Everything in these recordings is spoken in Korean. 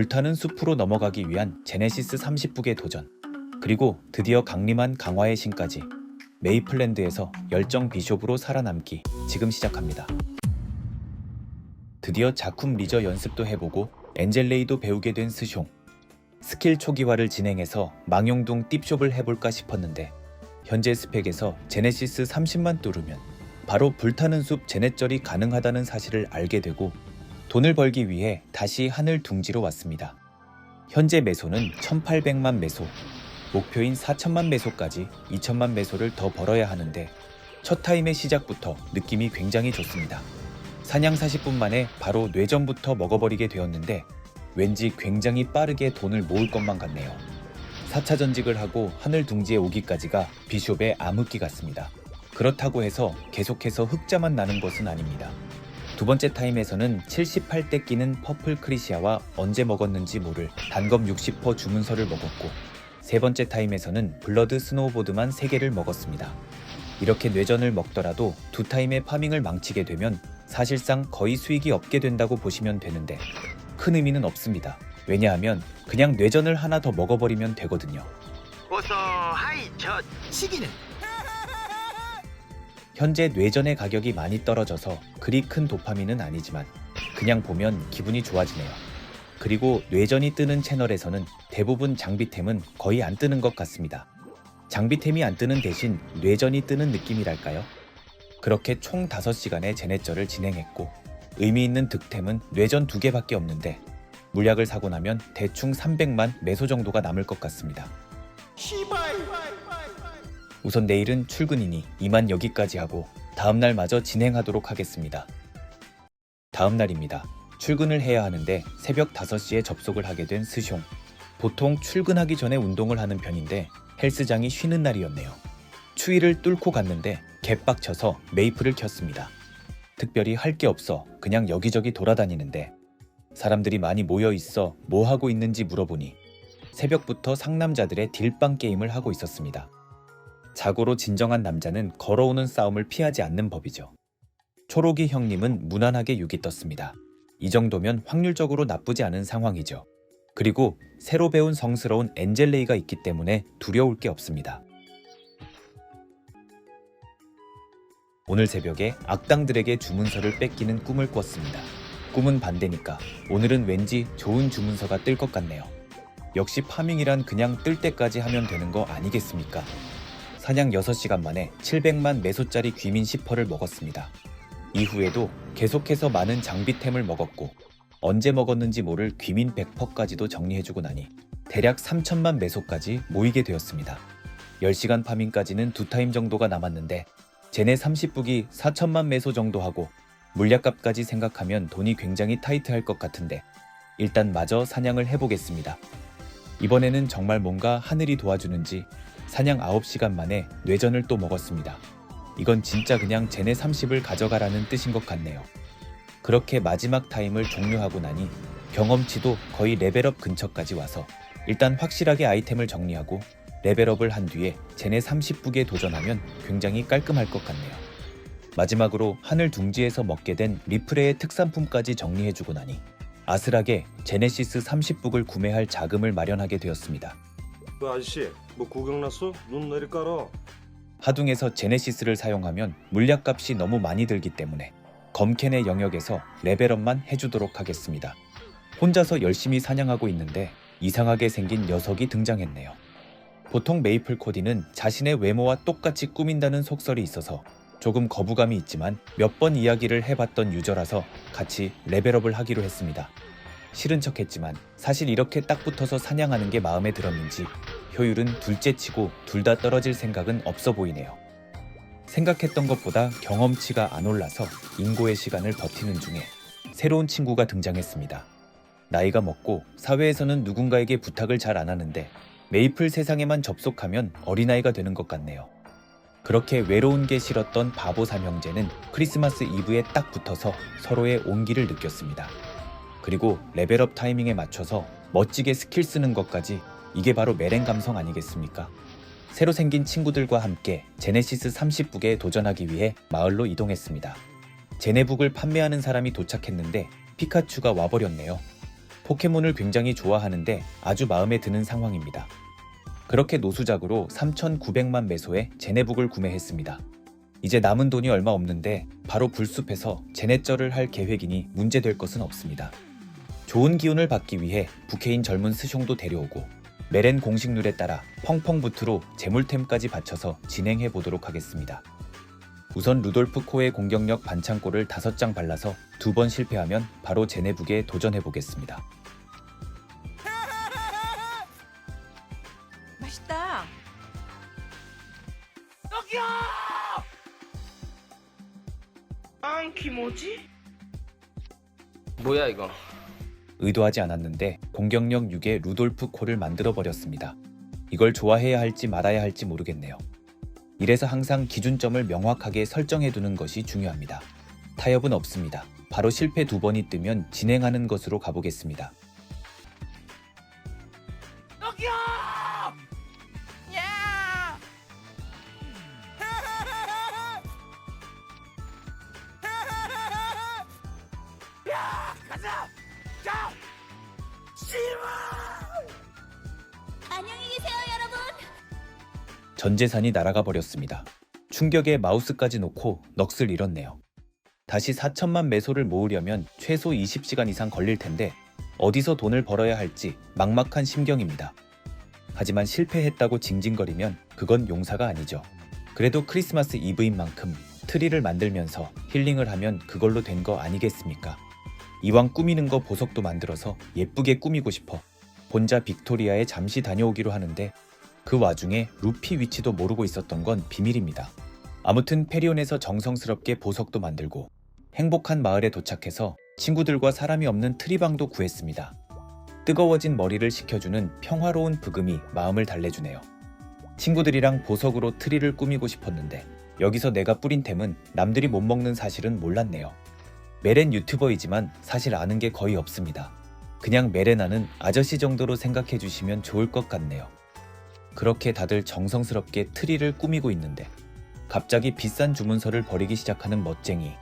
불타는 숲으로 넘어가기 위한 제네시스 30북의 도전. 그리고 드디어 강림한 강화의 신까지 메이플랜드에서 열정 비숍으로 살아남기 지금 시작합니다. 드디어 자쿰 리저 연습도 해보고 엔젤레이도 배우게 된 스숑. 스킬 초기화를 진행해서 망용둥 띠숍을 해볼까 싶었는데 현재 스펙에서 제네시스 30만 뚫으면 바로 불타는 숲 제네절이 가능하다는 사실을 알게 되고 돈을 벌기 위해 다시 하늘 둥지로 왔습니다. 현재 매소는 1800만 매소, 목표인 4천만 매소까지 2천만 매소를 더 벌어야 하는데 첫 타임의 시작부터 느낌이 굉장히 좋습니다. 사냥 40분 만에 바로 뇌전부터 먹어버리게 되었는데 왠지 굉장히 빠르게 돈을 모을 것만 같네요. 4차 전직을 하고 하늘 둥지에 오기까지가 비숍의 암흑기 같습니다. 그렇다고 해서 계속해서 흑자만 나는 것은 아닙니다. 두 번째 타임에서는 78대 끼는 퍼플 크리시아와 언제 먹었는지 모를 단검 60% 주문서를 먹었고 세 번째 타임에서는 블러드 스노우보드만 3개를 먹었습니다. 이렇게 뇌전을 먹더라도 두 타임의 파밍을 망치게 되면 사실상 거의 수익이 없게 된다고 보시면 되는데 큰 의미는 없습니다. 왜냐하면 그냥 뇌전을 하나 더 먹어버리면 되거든요. 어서 하이 저 시기는 현재 뇌전의 가격이 많이 떨어져서 그리 큰 도파민은 아니지만 그냥 보면 기분이 좋아지네요. 그리고 뇌전이 뜨는 채널에서는 대부분 장비템은 거의 안 뜨는 것 같습니다. 장비템이 안 뜨는 대신 뇌전이 뜨는 느낌이랄까요? 그렇게 총 5시간의 제네절을 진행했고 의미 있는 득템은 뇌전 2개밖에 없는데 물약을 사고 나면 대충 300만 매소 정도가 남을 것 같습니다. 시발 우선 내일은 출근이니 이만 여기까지 하고 다음날 마저 진행하도록 하겠습니다. 다음날입니다. 출근을 해야 하는데 새벽 5시에 접속을 하게 된 스숑. 보통 출근하기 전에 운동을 하는 편인데 헬스장이 쉬는 날이었네요. 추위를 뚫고 갔는데 개빡쳐서 메이플을 켰습니다. 특별히 할 게 없어 그냥 여기저기 돌아다니는데 사람들이 많이 모여 있어 뭐 하고 있는지 물어보니 새벽부터 상남자들의 딜빵 게임을 하고 있었습니다. 자고로 진정한 남자는 걸어오는 싸움을 피하지 않는 법이죠. 초록이 형님은 무난하게 6이 떴습니다. 이 정도면 확률적으로 나쁘지 않은 상황이죠. 그리고 새로 배운 성스러운 엔젤레이가 있기 때문에 두려울 게 없습니다. 오늘 새벽에 악당들에게 주문서를 뺏기는 꿈을 꿨습니다. 꿈은 반대니까 오늘은 왠지 좋은 주문서가 뜰 것 같네요. 역시 파밍이란 그냥 뜰 때까지 하면 되는 거 아니겠습니까? 사냥 6시간 만에 700만 메소짜리 귀민 10퍼를 먹었습니다. 이후에도 계속해서 많은 장비템을 먹었고 언제 먹었는지 모를 귀민 100퍼까지도 정리해주고 나니 대략 3천만 메소까지 모이게 되었습니다. 10시간 파밍까지는 두 타임 정도가 남았는데 제네 30북이 4천만 메소 정도 하고 물약값까지 생각하면 돈이 굉장히 타이트할 것 같은데 일단 마저 사냥을 해보겠습니다. 이번에는 정말 뭔가 하늘이 도와주는지 사냥 9시간 만에 뇌전을 또 먹었습니다. 이건 진짜 그냥 제네 30을 가져가라는 뜻인 것 같네요. 그렇게 마지막 타임을 종료하고 나니 경험치도 거의 레벨업 근처까지 와서 일단 확실하게 아이템을 정리하고 레벨업을 한 뒤에 제네 30북에 도전하면 굉장히 깔끔할 것 같네요. 마지막으로 하늘 둥지에서 먹게 된 리프레의 특산품까지 정리해주고 나니 아슬하게 제네시스 30북을 구매할 자금을 마련하게 되었습니다. 그 아저씨 뭐 구경 났어? 눈 내리 깔아 하둥에서 제네시스를 사용하면 물약값이 너무 많이 들기 때문에 검캔의 영역에서 레벨업만 해주도록 하겠습니다. 혼자서 열심히 사냥하고 있는데 이상하게 생긴 녀석이 등장했네요. 보통 메이플 코디는 자신의 외모와 똑같이 꾸민다는 속설이 있어서 조금 거부감이 있지만 몇 번 이야기를 해봤던 유저라서 같이 레벨업을 하기로 했습니다. 싫은 척 했지만 사실 이렇게 딱 붙어서 사냥하는 게 마음에 들었는지 효율은 둘째 치고 둘 다 떨어질 생각은 없어 보이네요. 생각했던 것보다 경험치가 안 올라서 인고의 시간을 버티는 중에 새로운 친구가 등장했습니다. 나이가 먹고 사회에서는 누군가에게 부탁을 잘 안 하는데 메이플 세상에만 접속하면 어린아이가 되는 것 같네요. 그렇게 외로운 게 싫었던 바보 삼형제는 크리스마스 이브에 딱 붙어서 서로의 온기를 느꼈습니다. 그리고 레벨업 타이밍에 맞춰서 멋지게 스킬 쓰는 것까지 이게 바로 메렌 감성 아니겠습니까? 새로 생긴 친구들과 함께 제네시스 30북에 도전하기 위해 마을로 이동했습니다. 제네북을 판매하는 사람이 도착했는데 피카츄가 와버렸네요. 포켓몬을 굉장히 좋아하는데 아주 마음에 드는 상황입니다. 그렇게 노수작으로 3,900만 매소에 제네북을 구매했습니다. 이제 남은 돈이 얼마 없는데 바로 불숲에서 제네쩔을 할 계획이니 문제될 것은 없습니다. 좋은 기운을 받기 위해 부캐인 젊은 스숑도 데려오고 메렌 공식 룰에 따라 펑펑부트로 재물템까지 받쳐서 진행해 보도록 하겠습니다. 우선 루돌프 코의 공격력 반창고를 5장 발라서 두 번 실패하면 바로 제네북에 도전해 보겠습니다. 맛있다. 안키 뭐지? 뭐야 이거? 의도하지 않았는데 공격력 6의 루돌프 코를 만들어 버렸습니다. 이걸 좋아해야 할지 말아야 할지 모르겠네요. 이래서 항상 기준점을 명확하게 설정해 두는 것이 중요합니다. 타협은 없습니다. 바로 실패 두 번이 뜨면 진행하는 것으로 가보겠습니다. 전 재산이 날아가 버렸습니다. 충격에 마우스까지 놓고 넋을 잃었네요. 다시 4천만 매소를 모으려면 최소 20시간 이상 걸릴 텐데 어디서 돈을 벌어야 할지 막막한 심경입니다. 하지만 실패했다고 징징거리면 그건 용사가 아니죠. 그래도 크리스마스 이브인 만큼 트리를 만들면서 힐링을 하면 그걸로 된 거 아니겠습니까? 이왕 꾸미는 거 보석도 만들어서 예쁘게 꾸미고 싶어 본자 빅토리아에 잠시 다녀오기로 하는데 그 와중에 루피 위치도 모르고 있었던 건 비밀입니다. 아무튼 페리온에서 정성스럽게 보석도 만들고 행복한 마을에 도착해서 친구들과 사람이 없는 트리방도 구했습니다. 뜨거워진 머리를 식혀주는 평화로운 브금이 마음을 달래주네요. 친구들이랑 보석으로 트리를 꾸미고 싶었는데 여기서 내가 뿌린 템은 남들이 못 먹는 사실은 몰랐네요. 메렌 유튜버이지만 사실 아는 게 거의 없습니다. 그냥 메레나는 아저씨 정도로 생각해 주시면 좋을 것 같네요. 그렇게 다들 정성스럽게 트리를 꾸미고 있는데 갑자기 비싼 주문서를 버리기 시작하는 멋쟁이.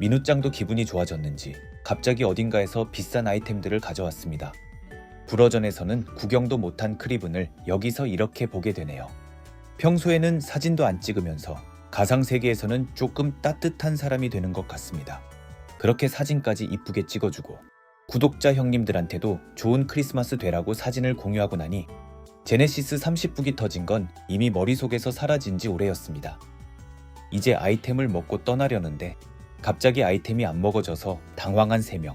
민우짱도 기분이 좋아졌는지 갑자기 어딘가에서 비싼 아이템들을 가져왔습니다. 불어전에서는 구경도 못한 크리븐을 여기서 이렇게 보게 되네요. 평소에는 사진도 안 찍으면서 가상 세계에서는 조금 따뜻한 사람이 되는 것 같습니다. 그렇게 사진까지 이쁘게 찍어주고 구독자 형님들한테도 좋은 크리스마스 되라고 사진을 공유하고 나니 제네시스 30북이 터진 건 이미 머릿속에서 사라진 지 오래였습니다. 이제 아이템을 먹고 떠나려는데 갑자기 아이템이 안 먹어져서 당황한 3명.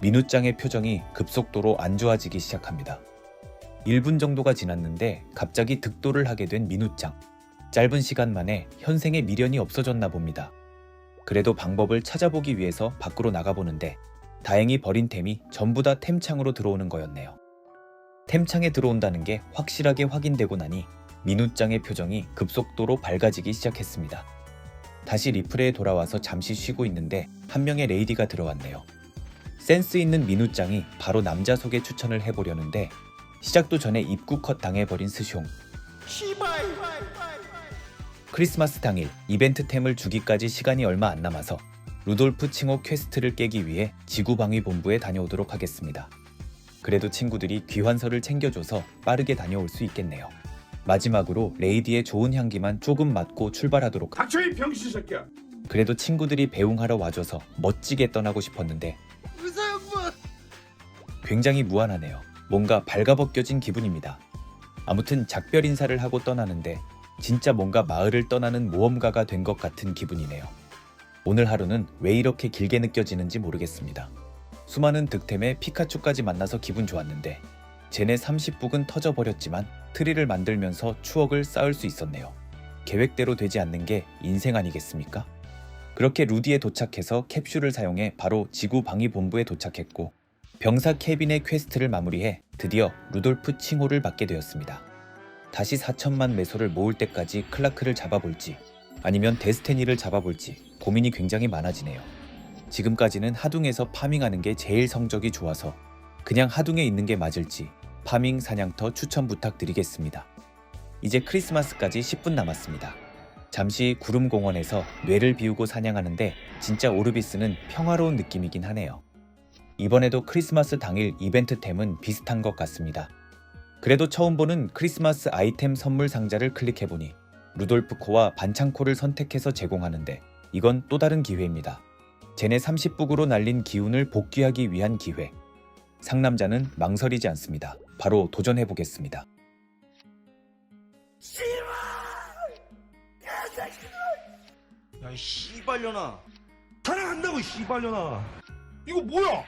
민우짱의 표정이 급속도로 안 좋아지기 시작합니다. 1분 정도가 지났는데 갑자기 득도를 하게 된 민우짱. 짧은 시간 만에 현생의 미련이 없어졌나 봅니다. 그래도 방법을 찾아보기 위해서 밖으로 나가보는데 다행히 버린 템이 전부 다 템창으로 들어오는 거였네요. 템창에 들어온다는 게 확실하게 확인되고 나니 민우짱의 표정이 급속도로 밝아지기 시작했습니다. 다시 리플에 돌아와서 잠시 쉬고 있는데 한 명의 레이디가 들어왔네요. 센스 있는 민우짱이 바로 남자 소개 추천을 해보려는데 시작도 전에 입구 컷 당해버린 스숑. 크리스마스 당일 이벤트 템을 주기까지 시간이 얼마 안 남아서 루돌프 칭호 퀘스트를 깨기 위해 지구방위본부에 다녀오도록 하겠습니다. 그래도 친구들이 귀환서를 챙겨줘서 빠르게 다녀올 수 있겠네요. 마지막으로 레이디의 좋은 향기만 조금 맡고 출발하도록 닥쳐 이 병신 새끼야. 그래도 친구들이 배웅하러 와줘서 멋지게 떠나고 싶었는데 굉장히 무안하네요. 뭔가 발가벗겨진 기분입니다. 아무튼 작별 인사를 하고 떠나는데 진짜 뭔가 마을을 떠나는 모험가가 된 것 같은 기분이네요. 오늘 하루는 왜 이렇게 길게 느껴지는지 모르겠습니다. 수많은 득템에 피카츄까지 만나서 기분 좋았는데 제네 30북은 터져버렸지만 트리를 만들면서 추억을 쌓을 수 있었네요. 계획대로 되지 않는 게 인생 아니겠습니까? 그렇게 루디에 도착해서 캡슐을 사용해 바로 지구 방위 본부에 도착했고 병사 케빈의 퀘스트를 마무리해 드디어 루돌프 칭호를 받게 되었습니다. 다시 4천만 매소를 모을 때까지 클라크를 잡아볼지 아니면 데스테니를 잡아볼지 고민이 굉장히 많아지네요. 지금까지는 하둥에서 파밍하는 게 제일 성적이 좋아서 그냥 하둥에 있는 게 맞을지 파밍 사냥터 추천 부탁드리겠습니다. 이제 크리스마스까지 10분 남았습니다. 잠시 구름공원에서 뇌를 비우고 사냥하는데 진짜 오르비스는 평화로운 느낌이긴 하네요. 이번에도 크리스마스 당일 이벤트템은 비슷한 것 같습니다. 그래도 처음 보는 크리스마스 아이템 선물 상자를 클릭해보니 루돌프 코와 반창 코를 선택해서 제공하는데 이건 또 다른 기회입니다. 제네 30북으로 날린 기운을 복귀하기 위한 기회. 상남자는 망설이지 않습니다. 바로 도전해 보겠습니다. 야 이 씨발년아 사랑한다고 씨발년아 이거 뭐야